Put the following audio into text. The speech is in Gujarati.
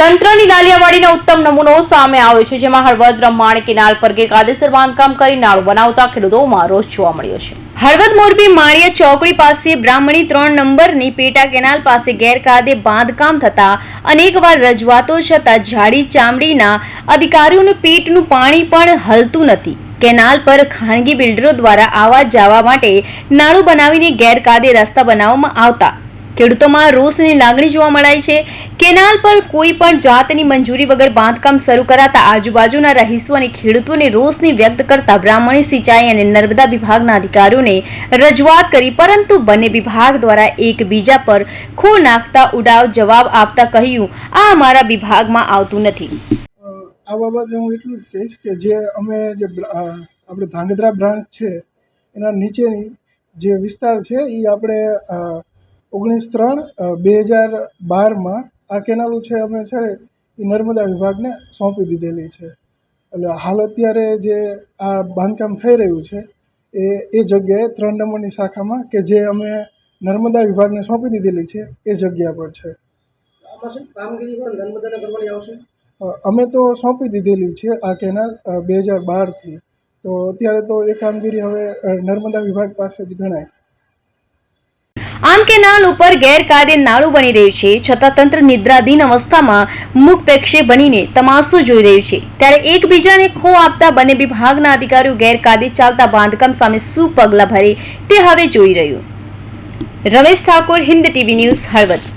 તંત્રની લાલિયાવાડીનો ઉત્તમ નમૂનો સામે આવ્યો છે, જેમાં હળવદ બ્રહ્માણ કેનાલ પર ગેરકાયદેસર બાંધકામ કરી નાળું બનાવતા ખેડૂતોમાં રોષ જોવા મળ્યો છે. હળવદ મોરબી માળિયા ચોકડી પાસે બ્રાહ્મણી ત્રણ નંબરની પેટા કેનાલ પાસે ગેરકાયદે બાંધકામ થતા અનેકવાર રજૂઆતો છતાં જાડી ચામડીના અધિકારીઓનું પેટનું પાણી પણ હલતું નથી. કેનાલ પર ખાનગી બિલ્ડરો દ્વારા આવવા જવા માટે નાળું બનાવીને ગેરકાયદે રસ્તા બનાવવામાં આવતા ખેડૂતોમાં રોષની લાગણી જોવા મળાય છે. કેનાલ પર કોઈ પણ જાતની મંજૂરી વગર બાંધકામ શરૂ કરાતા આજુબાજુના રહીશો અને ખેડૂતોને રોષની વ્યક્ત કરતા બ્રાહ્મણી સિંચાઈ અને નર્મદા વિભાગના અધિકારીઓને રજૂઆત કરી, પરંતુ બંને વિભાગ દ્વારા એકબીજા પર ખો નાખતા ઉડાવ જવાબ આપતા કહ્યું, આ અમારા વિભાગમાં આવતું નથી. આ બાબતે હું એટલું જ કહીશ કે જે અમે જે આપણે ધાંગધ્રા બ્રાન્ચ છે, એના નીચેની જે વિસ્તાર છે એ આપણે ઓગણીસ ત્રણ બે હજાર બારમાં આ કેનાલો છે અમે છે એ નર્મદા વિભાગને સોંપી દીધેલી છે. એટલે હાલ અત્યારે જે આ બાંધકામ થઈ રહ્યું છે એ એ જગ્યાએ ત્રણ નંબરની શાખામાં કે જે અમે નર્મદા વિભાગને સોંપી દીધેલી છે એ જગ્યા પર છે. અમે તો સોંપી દીધેલી છે આ કેનાલ બે હજાર બારથી. તો અત્યારે તો એ કામગીરી હવે નર્મદા વિભાગ પાસે જ ગણાય. કેનાલ ઉપર ગેરકાયદે નાળું બની રહ્યું છે. છતાં તંત્ર નિદ્રાધીન અવસ્થામાં મુખપેક્ષે બનીને તમાસો જોઈ રહ્યું છે. ત્યારે એકબીજાને ખો આપતા બંને વિભાગના અધિકારીઓ ગેરકાયદે ચાલતા બાંધકામ સામે શું પગલાં ભરે તે હવે જોઈ રહ્યું. Ramesh Thakor, Hind TV news, Halvad.